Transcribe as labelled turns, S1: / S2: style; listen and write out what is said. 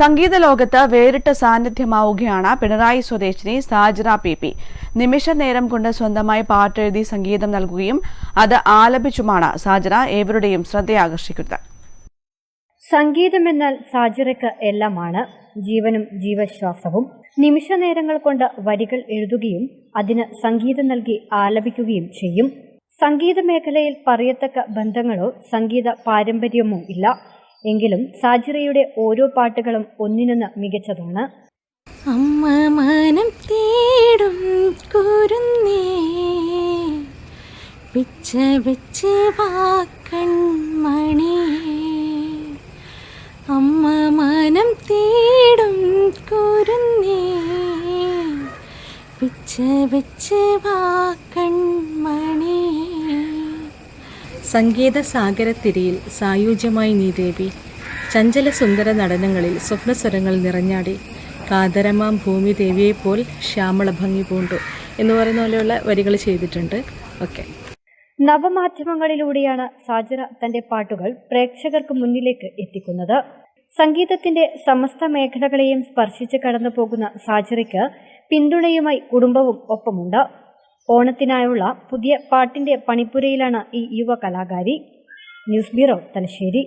S1: സംഗീത ലോകത്ത് വേറിട്ട സാന്നിധ്യമാവുകയാണ് പിണറായി സ്വദേശിനി സാജറ പി പി. നിമിഷ നേരം കൊണ്ട് സ്വന്തമായി പാട്ടെഴുതി സംഗീതം നൽകുകയും അത് ആലപിച്ചുമാണ് സാജറ ഏവരുടെയും ശ്രദ്ധയാകർഷിക്കുന്നത്.
S2: സംഗീതമെന്നാൽ സാജറയ്ക്ക് എല്ലാമാണ്. ജീവനും ജീവശ്വാസവും. നിമിഷ നേരങ്ങൾ കൊണ്ട് വരികൾ എഴുതുകയും അതിന് സംഗീതം നൽകി ആലപിക്കുകയും ചെയ്യും. സംഗീത മേഖലയിൽ പറയത്തക്ക ബന്ധങ്ങളോ സംഗീത പാരമ്പര്യമോ ഇല്ല. എങ്കിലും സാജിറയുടെ ഓരോ പാട്ടുകളും ഒന്നിനൊന്ന് മികച്ചതാണ്.
S3: അമ്മ മാനം തേടും കുരുന്നേ പിച്ച വെച്ച് വാക്കൺമണി അമ്മ മാനം തേടും കുരുന്നേ പിച്ച വെച്ച് വാക്കൺമണി
S4: സംഗീത സാഗരത്തിരിയിൽ സായുജ്യമായി നീ ദേവി. ചഞ്ചല സുന്ദര നടനങ്ങളിൽ സ്വപ്നസ്വരങ്ങൾ നിറഞ്ഞാടി. കാതരമാം ഭൂമി ദേവിയെപ്പോൽ ശ്യാമള ഭംഗി പൂണ്ടു എന്ന് പറയുന്ന പോലെയുള്ള വരികൾ ചെയ്തിട്ടുണ്ട്. ഓക്കെ.
S2: നവമാധ്യമങ്ങളിലൂടെയാണ് സാജന തന്റെ പാട്ടുകൾ പ്രേക്ഷകർക്ക് മുന്നിലേക്ക് എത്തിക്കുന്നത്. സംഗീതത്തിന്റെ സമസ്ത മേഖലകളെയും സ്പർശിച്ച് കടന്നു പോകുന്ന സാജറയ്ക്ക് പിന്തുണയുമായി കുടുംബവും ഒപ്പമുണ്ട്. ഓണത്തിനായുള്ള പുതിയ പാട്ടിന്റെ പണിപ്പുരയിലാണ് ഈ യുവ കലാകാരി ന്യൂസ് ബ്യൂറോ തലശ്ശേരി.